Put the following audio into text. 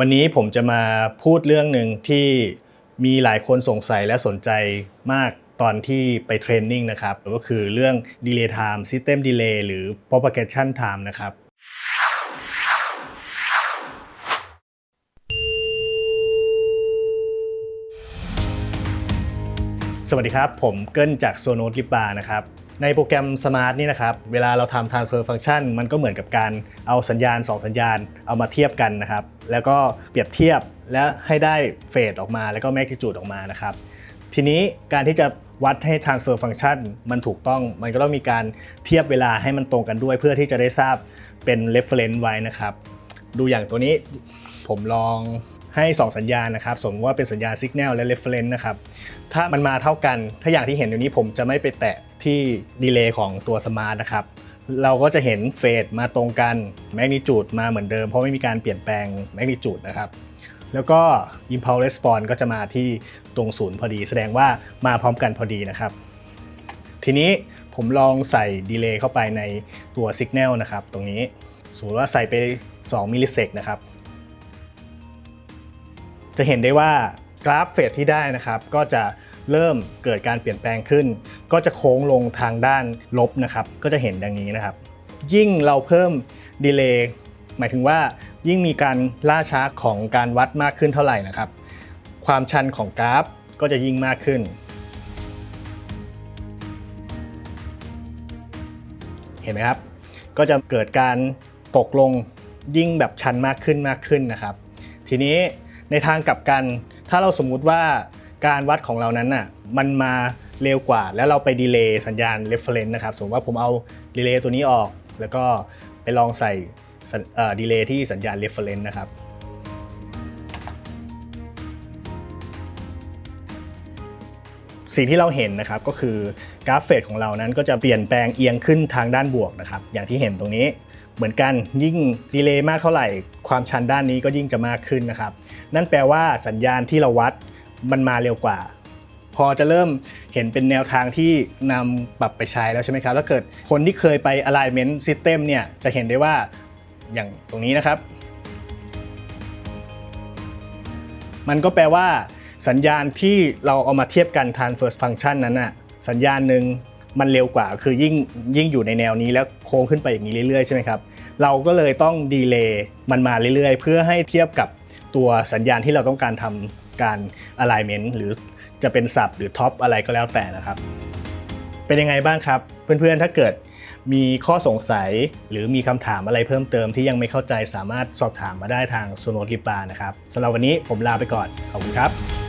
วันนี้ผมจะมาพูดเรื่องหนึ่งที่มีหลายคนสงสัยและสนใจมากตอนที่ไปเทรนนิ่งนะครับก็คือเรื่อง delay time system delay หรือ propagation time นะครับ สวัสดีครับ ผมเกิลจากโซโนลิบานะครับ ในโปรแกรม Smart นี่นะครับ เวลาเราทำ transfer function มันก็เหมือนกับการเอาสัญญาณ 2 สัญญาณเอามาเทียบกันนะครับ แล้วก็เปรียบเทียบและให้ได้เฟสออกมาแล้วก็ magnitude ออกมานะครับ ทีนี้การที่จะวัดให้ transfer function มันถูกต้อง มันก็ต้องมีการเทียบเวลาให้มันตรงกันด้วย เพื่อที่จะได้ทราบเป็น reference ไว้นะครับ ดูอย่างตัวนี้ผมลอง ให้ 2 สัญญาณนะครับ สมมติว่าเป็นสัญญาณ Signal และ Reference นะครับ ถ้ามันมาเท่ากัน ถ้าอย่างที่เห็นอยู่นี้ผมจะไม่ไปแตะที่ดีเลย์ของตัว Smart นะครับ เราก็จะเห็นเฟสมาตรงกัน Magnitude มาเหมือนเดิมเพราะไม่มีการเปลี่ยนแปลง Magnitude นะครับ แล้วก็ Impulse Response ก็จะมาที่ตรงศูนย์พอดี แสดงว่ามาพร้อมกันพอดีนะครับ ทีนี้ผมลองใส่ดีเลย์เข้าไปในตัว Signal นะครับ ตรงนี้สมมติว่าใส่ไป 2 มิลลิเซกนะครับ จะเห็นได้ว่ากราฟเฟสที่ได้นะครับ ก็จะเริ่มเกิดการเปลี่ยนแปลงขึ้น ก็จะโค้งลงทางด้านลบนะครับ ก็จะเห็นดังนี้นะครับ ยิ่งเราเพิ่มดีเลย์หมายถึงว่ายิ่งมีการล่าช้าของการวัดมากขึ้นเท่าไหร่นะครับ ความชันของกราฟก็จะยิ่งมากขึ้น เห็นไหมครับ ก็จะเกิดการตกลงยิ่งแบบชันมากขึ้นมากขึ้นนะครับ ทีนี้ ในทางกลับกัน ถ้าเราสมมุติว่าการวัดของเรานั้นน่ะมันมาเร็วกว่า แล้วเราไปดีเลย์สัญญาณ reference นะครับ สมมติว่าผมเอาดีเลย์ตัวนี้ออก แล้วก็ไปลองใส่ดีเลย์ที่สัญญาณ reference นะครับสิ่งที่เราเห็นนะครับก็คือกราฟเฟสของเรานั้นก็จะเปลี่ยนแปลงเอียงขึ้นทางด้านบวกนะครับอย่างที่เห็นตรงนี้ เหมือนกันยิ่งดีเลย์มากเท่าไหร่ ความชันด้านนี้ก็ยิ่งจะมากขึ้นนะครับ นั่นแปลว่าสัญญาณที่เราวัดมันมาเร็วกว่า พอจะเริ่มเห็นเป็นแนวทางที่นำปรับไปใช้แล้วใช่ไหมครับถ้าเกิดคนที่เคยไป alignment system เนี่ยจะเห็นได้ว่าอย่างตรงนี้นะครับ มันก็แปลว่า สัญญาณที่เราเอามาเทียบกัน transfer function นั้นน่ะสัญญาณหนึ่ง มันเร็วกว่า คือยิ่งยิ่งอยู่ในแนวนี้แล้วโค้งขึ้นไปอย่างนี้เรื่อยๆใช่ไหมครับเราก็เลยต้องดีเลย์มันมาเรื่อยๆ เพื่อให้เทียบกับตัวสัญญาณที่เราต้องการทำการ alignment หรือจะเป็นสับหรือท็อปอะไรก็แล้วแต่นะครับ เป็นยังไงบ้างครับ เพื่อนๆถ้าเกิดมีข้อสงสัยหรือมีคำถามอะไรเพิ่มเติมที่ยังไม่เข้าใจสามารถสอบถามมาได้ทางโซโนลิปานะครับสำหรับวันนี้ผมลาไปก่อน ขอบคุณครับ